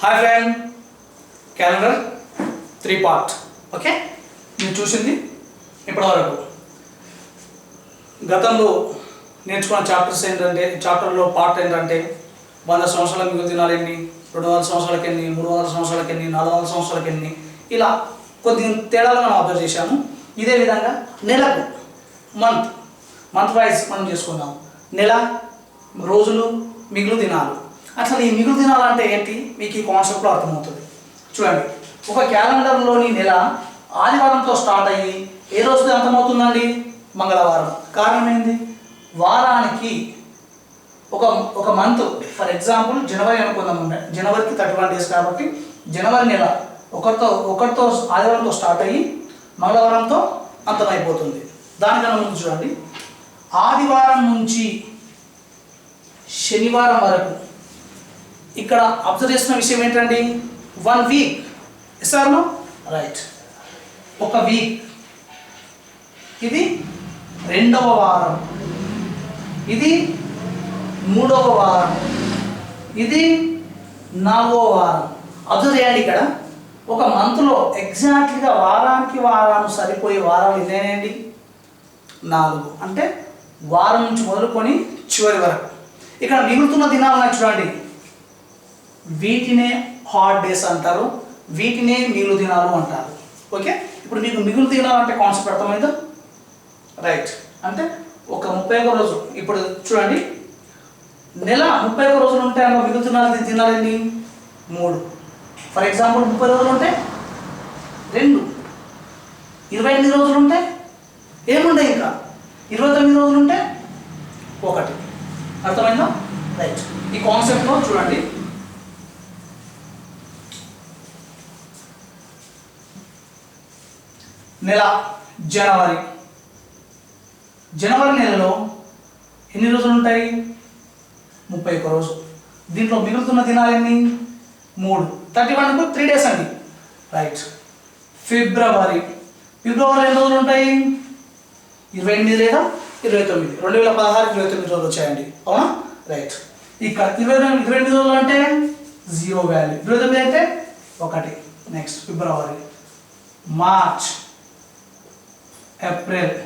Hi friend calendar three part okay నేను చూసింది ఇప్పటివరకు. గతంలో నేర్చుకున్న చాప్టర్స్ ఏంటంటే చాప్టర్లో పార్ట్ ఏంటంటే వంద సంవత్సరాల మిగులు దినాలు ఎన్ని రెండు వందల సంవత్సరాలకి ఎన్ని మూడు వందల సంవత్సరాలకి ఎన్ని నాలుగు వందల సంవత్సరాలకి ఎన్ని ఇలా కొద్ది తేడాలు మనం అబ్జర్వ్ చేశాము. ఇదే విధంగా నెలకు మంత్ మంత్ వైజ్ మనం చేసుకుందాం. నెల రోజులు మిగులు దినాలు. అసలు ఈ మిగులు దినాలు అంటే ఏంటి? మీకు ఈ కాన్సెప్ట్లో అర్థమవుతుంది. చూడండి ఒక క్యాలెండర్లోని నెల ఆదివారంతో స్టార్ట్ అయ్యి ఏ రోజుతో అంతమవుతుందండి? మంగళవారం. కారణం ఏంది? వారానికి ఒక ఒక మంత్. ఫర్ ఎగ్జాంపుల్ జనవరి అనుకుందాం జనవరికి థర్టీ వన్ డేస్ కాబట్టి జనవరి నెల ఒకరితో ఒకరితో ఆదివారంతో స్టార్ట్ అయ్యి మంగళవారంతో అంతమైపోతుంది. దానికన్నా ముందు చూడండి. ఆదివారం నుంచి శనివారం వరకు ఇక్కడ అబ్జర్వ్ చేసిన విషయం ఏంటండి? వన్ వీక్ ఇస్తాను రైట్ ఒక వీక్ ఇది రెండవ వారం. ఇది మూడవ వారం. ఇది నాలుగవ వారం. అబ్జర్వ్ చేయండి ఇక్కడ. ఒక మంత్లో ఎగ్జాక్ట్లీగా వారానికి వారాలు సరిపోయే వారాలు ఇదేనండి నాలుగు. అంటే వారం నుంచి మొదలుకొని చివరి వరకు. ఇక్కడ మిగులుతున్న దినాలు చూడండి. వీటినే హాట్ డేస్ అంటారు వీటినే మిగులు దినాలు అంటారు. ఓకే ఇప్పుడు మీకు మిగులు దినాలు అంటే కాన్సెప్ట్ అర్థమైందా? రైట్ అంటే ఒక ముప్పై ఒక రోజు. ఇప్పుడు చూడండి. నెల ముప్పై ఒక రోజులు ఉంటే అన్న మిగులు దినాలు దినాలండి మూడు. ఫర్ ఎగ్జాంపుల్ ముప్పై రోజులు ఉంటే రెండు. ఇరవై ఎనిమిది రోజులు ఉంటే ఏముండే ఇంకా? ఇరవై తొమ్మిది రోజులు ఉంటే ఒకటి. అర్థమైందా? రైట్ ఈ కాన్సెప్ట్లో చూడండి. నెల జనవరి. జనవరి నెలలో ఎన్ని రోజులు ఉంటాయి? ముప్పై ఒక్క రోజు. దీంట్లో మిగులుతున్న దినాలన్నీ మూడు. థర్టీ వన్కు త్రీ డేస్ అండి. రైట్. ఫిబ్రవరి. ఫిబ్రవరి ఎన్ని రోజులు ఉంటాయి? ఇరవై ఎనిమిది లేదా ఇరవై తొమ్మిది? రెండు వేల పదహారు ఇరవై తొమ్మిది రోజులు వచ్చాయండి. అవునా? రైట్. ఇక్కడ ఇరవై ఇరవై ఎనిమిది రోజులు అంటే జీరో వాల్యూ ఇరవై తొమ్మిది అంటే ఒకటి. Next February. March. April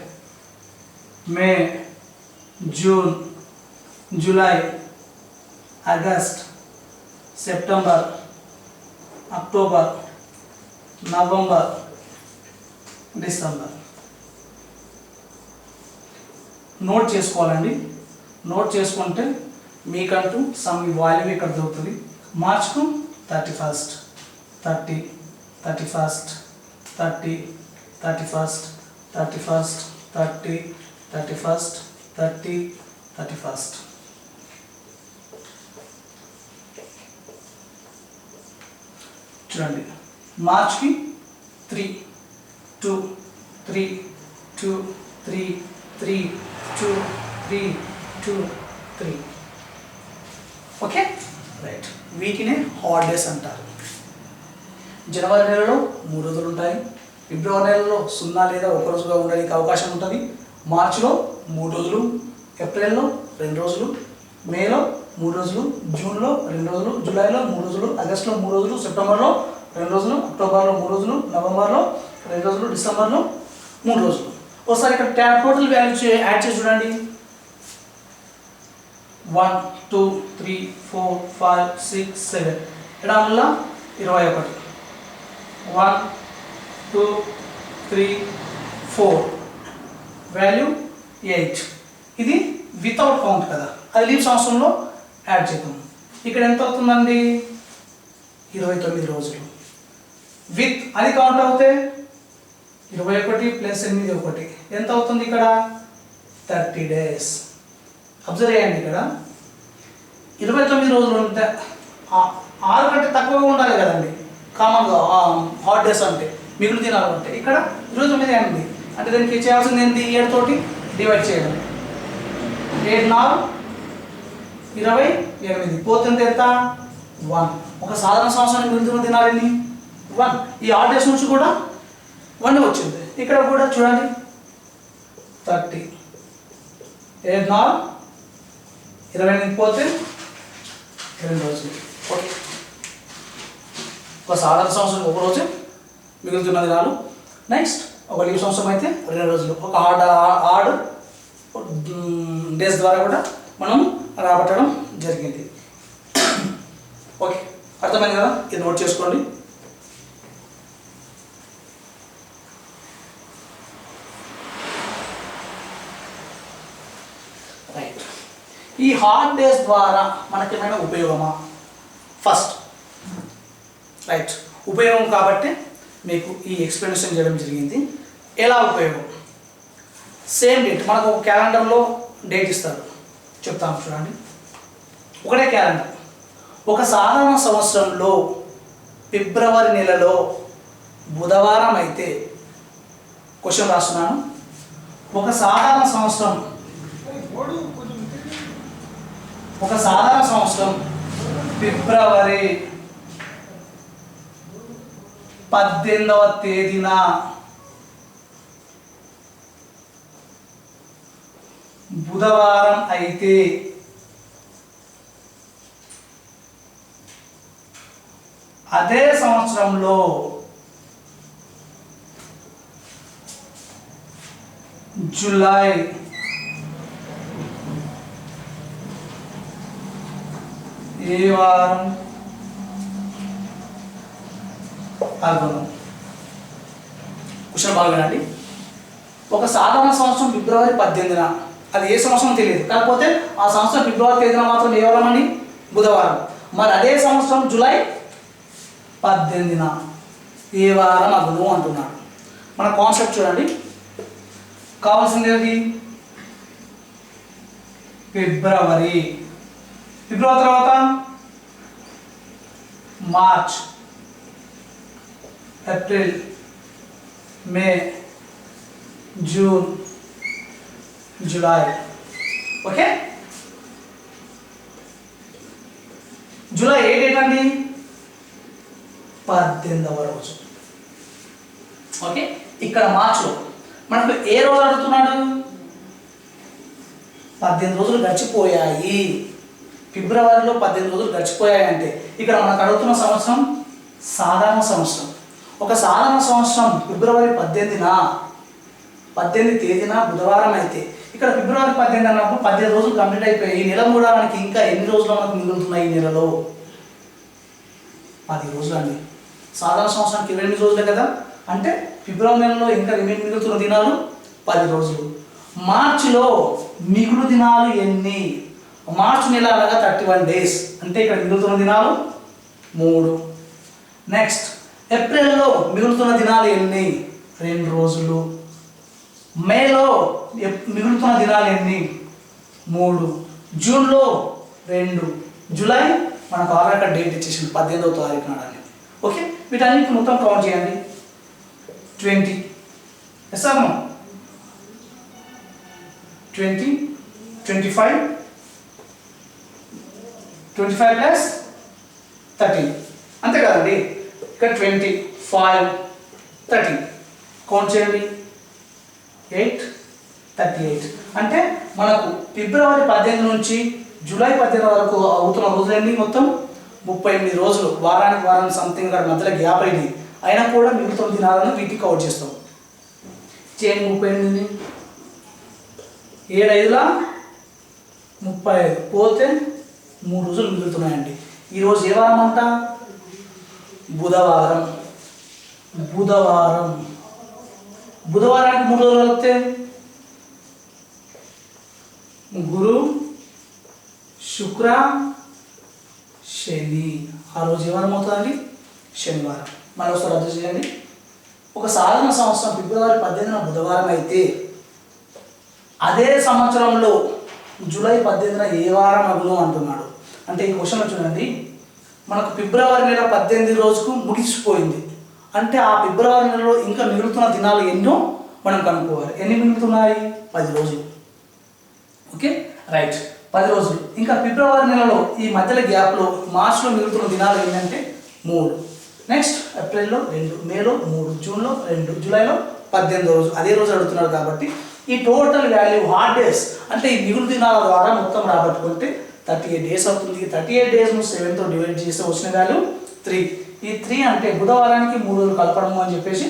May June July August September October November December note చేసుకోవాలండి. నోట్ చేసుకుంటే మీకంటూ సమ్ వాల్యూమ్ ఇక్కడ దొరుకుతుంది. మార్చ్కు thirty first thirty thirty first thirty thirty first. Thirty first thirty thirty first thirty thirty first. చూడండి. మార్చ్కి three two three two three three two three two three. Okay? Right. వీటినే holidays అంటారు. జనవరి నెలలో మూడు రోజులు ఉంటాయి. ఫిబ్రవరి నెలలో సున్నా లేదా ఒక రోజుగా ఉండడానికి అవకాశం ఉంటుంది. మార్చిలో మూడు రోజులు ఏప్రిల్లో రెండు రోజులు మేలో మూడు రోజులు జూన్లో రెండు రోజులు జూలైలో మూడు రోజులు ఆగస్టులో మూడు రోజులు సెప్టెంబర్లో రెండు రోజులు అక్టోబర్లో మూడు రోజులు నవంబర్లో రెండు రోజులు డిసెంబర్లో మూడు రోజులు. ఒకసారి ఇక్కడ ట్యా టోటల్ వాల్యూ యాడ్ చేసి చూడండి. One two three four five six seven ఎడం ఇరవై ఒకటి. One two three four. Value eight. ఇది వితౌట్ కౌంట్ కదా. అది లీవ్ సంవత్సరంలో యాడ్ చేద్దాం. ఇక్కడ ఎంత అవుతుందండి? ఇరవై తొమ్మిది రోజులు. విత్ అది కౌంట్ అవుతే ఇరవై ఒకటి ప్లస్ ఎనిమిది ఒకటి. ఎంత అవుతుంది ఇక్కడ? Thirty days. అబ్జర్వ్ చేయండి ఇక్కడ. ఇరవై తొమ్మిది రోజులు ఉంటే ఆరు కంటే తక్కువగా ఉండాలి కదండి. కామన్గా హాట్ డేస్ అంటే. మిగులు దినాలు ఉంటాయి. ఇక్కడ ఈరోజు తొమ్మిది ఎనిమిది అంటే దానికి చేయాల్సింది ఏంటి ఏడు తోటి డివైడ్ చేయడం. ఏడు నాలుగు ఇరవై ఎనిమిది. పోతుంది ఎంత? వన్. ఒక సాధారణ సంవత్సరానికి మిగులుతున్న దినాలు ఎన్ని వన్. ఈ ఆర్డర్స్ నుంచి కూడా వన్ వచ్చింది. ఇక్కడ కూడా చూడండి. థర్టీ. ఏడు నాలుగు ఇరవై ఎనిమిది పోతే రెండు రోజులు. ఓకే. ఒక సాధారణ సంవత్సరం ఒక రోజు మిగులుతున్న దినాలు నెక్స్ట్ ఒక లీవ్ సంవత్సరం అయితే రెండు రోజులు. ఒక ఆడ ఆడ్ డేస్ ద్వారా కూడా మనం రాబట్టడం జరిగింది. ఓకే అర్థమైంది కదా? ఇది నోట్ చేసుకోండి. రైట్ ఈ హాట్ డేస్ ద్వారా మనకేమైనా ఉపయోగమా? ఫస్ట్ రైట్ ఉపయోగం కాబట్టి మీకు ఈ ఎక్స్ప్లెనేషన్ చేయడం జరిగింది. ఎలా ఉపయోగం? సేమ్ డేట్ మనకు ఒక క్యాలెండర్లో డేట్ ఇస్తారు. చెప్తాను చూడండి. ఒకటే క్యాలెండర్. ఒక సాధారణ సంవత్సరంలో ఫిబ్రవరి నెలలో బుధవారం అయితే క్వశ్చన్ రాస్తున్నాను. ఒక సాధారణ సంవత్సరం ఒక సాధారణ సంవత్సరం ఫిబ్రవరి పద్దెనిమిదవ తేదీన. బుధవారం అయితే అదే సంవత్సరంలో జూలై ఏ వారం? పాల్గొన్నాం. క్వశ్చన్ పాల్గొనండి. ఒక సాధారణ సంవత్సరం ఫిబ్రవరి పద్దెనిమిదిన అది ఏ సంవత్సరం తెలియదు. కాకపోతే ఆ సంవత్సరం ఫిబ్రవరి తేదీన మాత్రం ఏ వారం బుధవారం. మరి అదే సంవత్సరం జూలై పద్దెనిమిదిన ఏ వారం అగును అంటున్నాడు. మన కాన్సెప్ట్ చూడండి. కావాల్సింది ఏది? ఫిబ్రవరి. ఫిబ్రవరి తర్వాత? March. April May June July. Okay? July ఏ డేట్ అండి? పద్దెనిమిదవ రోజు. ఓకే? ఇక్కడ మార్చిలో మనకు ఏ రోజు అడుగుతున్నాడు? పద్దెనిమిది రోజులు గడిచిపోయాయి. ఫిబ్రవరిలో పద్దెనిమిది రోజులు గడిచిపోయాయి అంటే ఇక్కడ మనకు అడుగుతున్న సంవత్సరం సాధారణ సంవత్సరం. ఒక సాధారణ సంవత్సరం ఫిబ్రవరి పద్దెనిమిదిన పద్దెనిమిది తేదీన బుధవారం అయితే. ఇక్కడ ఫిబ్రవరి పద్దెనిమిది అన్నప్పుడు పద్దెనిమిది రోజులు కంప్లీట్ అయిపోయాయి. ఈ నెల కూడా మనకి ఇంకా ఎన్ని రోజులు మనకు మిగులుతున్నాయి ఈ నెలలో? పది రోజులు అండి సాధారణ సంవత్సరానికి ఇరవై ఎనిమిది రోజులే కదా? అంటే ఫిబ్రవరి నెలలో ఇంకా ఎనిమిది మిగులుతున్న దినాలు? పది రోజులు. మార్చిలో మిగులు దినాలు ఎన్ని? మార్చి నెల అలాగా థర్టీ వన్ డేస్ అంటే ఇక్కడ మిగులుతున్న దినాలు? మూడు. నెక్స్ట్ ఏప్రిల్లో మిగులుతున్న దినాలు ఎన్ని? రెండు రోజులు. మేలో ఎప్- మిగులుతున్న దినాలు ఎన్ని? మూడు. జూన్లో రెండు. జూలై మనకు ఆధార్ కార్డ్ డేట్ ఇచ్చేసింది పద్దెనిమిదవ తారీఖు నాడని ఓకే? వీటన్నిటి మొత్తం కౌంట్ చేయండి. ట్వంటీ. ఎస్ అమ్మ twenty. Twenty five. Twenty five plus thirteen ఇక్కడ ట్వంటీ ఫైవ్ థర్టీ. కౌంట్ చేయండి. Eight thirty eight. అంటే మనకు ఫిబ్రవరి పద్దెనిమిది నుంచి జూలై పద్దెనిమిది వరకు అవుతున్న రోజులన్నీ మొత్తం ముప్పై ఎనిమిది రోజులు. వారానికి వారానికి సంథింగ్ అక్కడ మధ్యలో గ్యాప్ అయింది. అయినా కూడా మిగతా దినాలను వీటికి కవర్ చేస్తాం. చేయండి ముప్పై ఎనిమిది ఏడు ఐదులా ముప్పై ఐదు. పోతే మూడు రోజులు మిగులుతున్నాయండి. ఈరోజు ఏ వారం అంట? బుధవారం బుధవారం. బుధవారానికి మూడు రోజులు వస్తే? గురు శుక్ర శని. ఆ రోజు ఏ వారం శనివారం. మళ్ళీ ఒకసారి రద్దు చేయండి. ఒక సాధారణ సంవత్సరం ఫిబ్రవరి పద్దెనిమిదిన బుధవారం అయితే అదే సంవత్సరంలో జూలై పద్దెనిమిదిన ఏ వారం అగును అంటున్నాడు. అంటే ఈ క్వశ్చన్ చూడండి. మనకు ఫిబ్రవరి నెల పద్దెనిమిది రోజుకు ముగిసిపోయింది. అంటే ఆ ఫిబ్రవరి నెలలో ఇంకా మిగులుతున్న దినాలు ఎన్నో మనం కనుక్కోవాలి. ఎన్ని మిగులుతున్నాయి? పది రోజులు. ఓకే? రైట్. పది రోజులు. ఇంకా ఫిబ్రవరి నెలలో ఈ మధ్యలో గ్యాప్లో మార్చ్లో మిగులుతున్న దినాలు ఏంటంటే మూడు. నెక్స్ట్ ఏప్రిల్లో రెండు మేలో మూడు జూన్లో రెండు జూలైలో పద్దెనిమిది రోజు. అదే రోజు అడుగుతున్నారు కాబట్టి ఈ టోటల్ వాల్యూ హార్డ్ డేస్ అంటే ఈ మిగులు దినాల ద్వారా మొత్తం రాబట్టుకుంటే థర్టీ ఎయిట్ డేస్ అవుతుంది. థర్టీ ఎయిట్ డేస్ నువ్వు సెవెన్తో డివైడ్ చేస్తే వచ్చిన వాల్యూ త్రీ ఈ త్రీ అంటే బుధవారానికి మూడు రోజులు కలపడము అని చెప్పేసి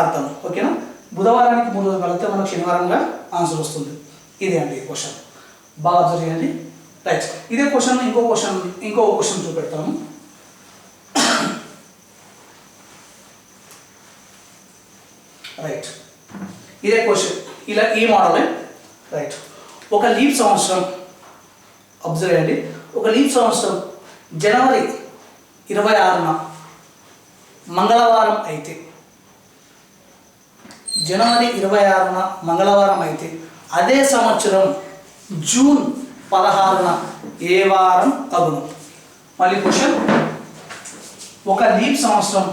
అర్థం. ఓకేనా బుధవారానికి మూడు రోజులు కలిపితే మనకు శనివారంగా ఆన్సర్ వస్తుంది. ఇదే అండి క్వశ్చన్ బాగా అబ్జర్వ్ చేయండి. రైట్ ఇదే క్వశ్చన్ ఇంకో క్వశ్చన్ ఇంకో క్వశ్చన్ చూపెడతాము రైట్ ఇదే క్వశ్చన్ ఇలా ఈ మోడలే రైట్ ఒక లీప్ సంవత్సరం అబ్జర్వ్ చేయండి. ఒక లీప్ సంవత్సరం జనవరి ఇరవై ఆరున మంగళవారం అయితే. జనవరి ఇరవై ఆరున మంగళవారం అయితే. అదే సంవత్సరం జూన్ పదహారున ఏ వారం అగును మళ్ళీ క్వశ్చన్. ఒక లీప్ సంవత్సరం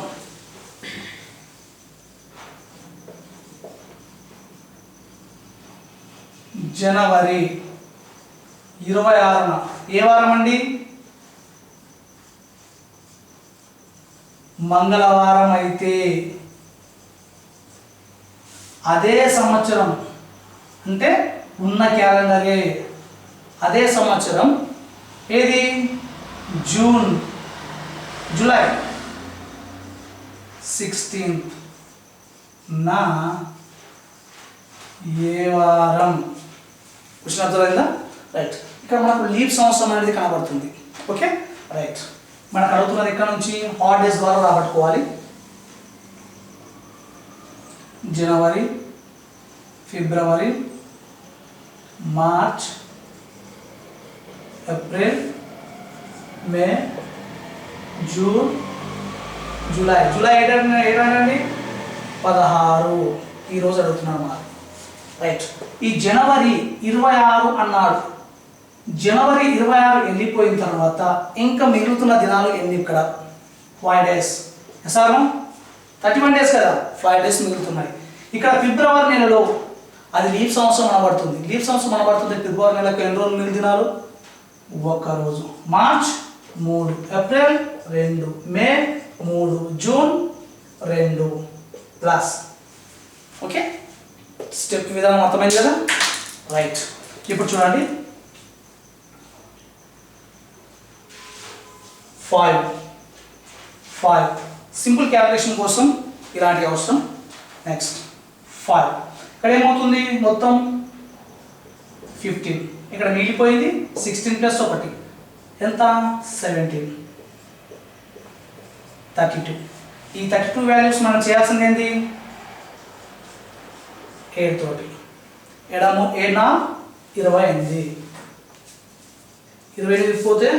జనవరి ఇరవై ఆరున. ఏ వారం అండి మంగళవారం అయితే అదే సంవత్సరం అంటే ఉన్న క్యాలెండరే. అదే సంవత్సరం ఏది? June July sixteenth. నా ఏ వారం. క్వశ్చన్ అర్థమైందా? రైట్. ఇక్కడ మనకు లీప్ సంవత్సరం అనేది కనబడుతుంది. ఓకే రైట్ మనకు అడుగుతున్నది ఇక్కడ నుంచి? హాలిడేస్ ద్వారా రాబట్టుకోవాలి. జనవరి ఫిబ్రవరి March April May June July July ఏడా ఏడానండి పదహారు. ఈరోజు అడుగుతున్నాను రైట్ ఈ జనవరి ఇరవై ఆరు అన్నాడు. జనవరి ఇరవై ఆరు వెళ్ళిపోయిన తర్వాత ఇంకా మిగులుతున్న దినాలు ఎన్ని ఇక్కడ? ఫైవ్ డేస్ ఎసారం థర్టీ వన్ డేస్ కదా? ఫైవ్ డేస్ మిగులుతున్నాయి. ఇక్కడ ఫిబ్రవరి నెలలో అది లీవ్ సంవత్సరం అనబడుతుంది. లీవ్ సంవత్సరం అనబడుతుంది ఫిబ్రవరి నెలకు ఎన్ని రోజులు మిగిలిన దినాలు? ఒక్క రోజు. మార్చ్ మూడు. ఏప్రిల్ రెండు. మే మూడు. జూన్ రెండు. ప్లస్ ఓకే స్టెప్ విధానం అర్థమైంది కదా? రైట్ ఇప్పుడు చూడండి. Five five. సింపుల్ క్యాలిక్యులేషన్ కోసం ఇలాంటి అవసరం. నెక్స్ట్ ఫైవ్ ఇక్కడ ఏమవుతుంది? మొత్తం ఫిఫ్టీన్ ఇక్కడ మిగిలిపోయింది సిక్స్టీన్ ప్లస్ ఒకటి. ఎంత? సెవెంటీన్ థర్టీ టూ ఈ థర్టీ టూ వాల్యూస్ మనం చేయాల్సింది ఏంటి ఏడు తోటి. ఎడము ఏనా ఇరవై ఎనిమిది. ఇరవై ఎనిమిది పోతే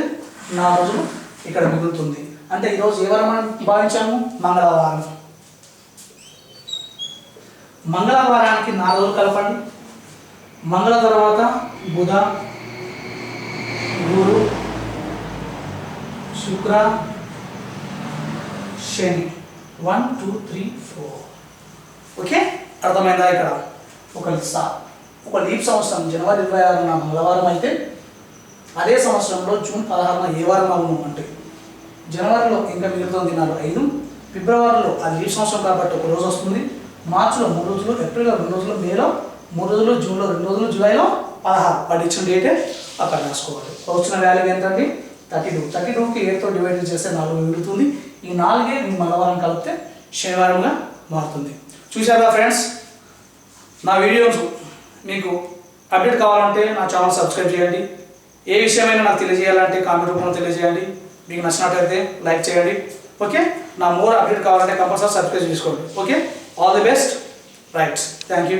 నా రోజులు ఇక్కడ మిగులుతుంది. అంటే ఈరోజు ఏ వారం మనం భావించాము? మంగళవారం. మంగళవారానికి నాలుగు కలపండి. మంగళ తర్వాత బుధ గురు శుక్ర శని. One two three four okay? అర్థమైందా ఇక్కడ? ఒక సా ఒక లీప్ సంవత్సరం. జనవరి ఇరవై ఆరున మంగళవారం అయితే అదే సంవత్సరంలో జూన్ పదహారున ఏ వారం అవును అంటే జనవరిలో ఇంకా మిగతా దినాలు ఐదు ఫిబ్రవరిలో అది లీప్ సంవత్సరం కాబట్టి ఒక రోజు వస్తుంది. మార్చిలో మూడు రోజులు ఏప్రిల్లో రెండు రోజులు మేలో మూడు రోజులు జూన్లో రెండు రోజులు జూలైలో పదహారు. వాడు ఇచ్చిన డేటే అక్కడ రాసుకోవాలి. వచ్చిన వాల్యూ ఏంటండి థర్టీ టూ. థర్టీ టూకి ఎయిట్తో డివైడ్ చేస్తే నాలుగు మిగులుతుంది. ఈ నాలుగే మీ మంగళవారం కలిపితే శనివారంగా మారుతుంది. చూసారా ఫ్రెండ్స్? నా వీడియోస్ మీకు అప్డేట్ కావాలంటే నా ఛానల్ సబ్స్క్రైబ్ చేయండి. ఏ విషయమైనా నాకు తెలియజేయాలంటే కామెంట్ రూపంలో తెలియజేయండి. మీకు నచ్చినట్లయితే లైక్ చేయండి. ఓకే నా మోర్ అప్డేట్ కావాలంటే కంపల్సరీ సబ్స్క్రైబ్ చేసుకోండి. Okay all the best right thank you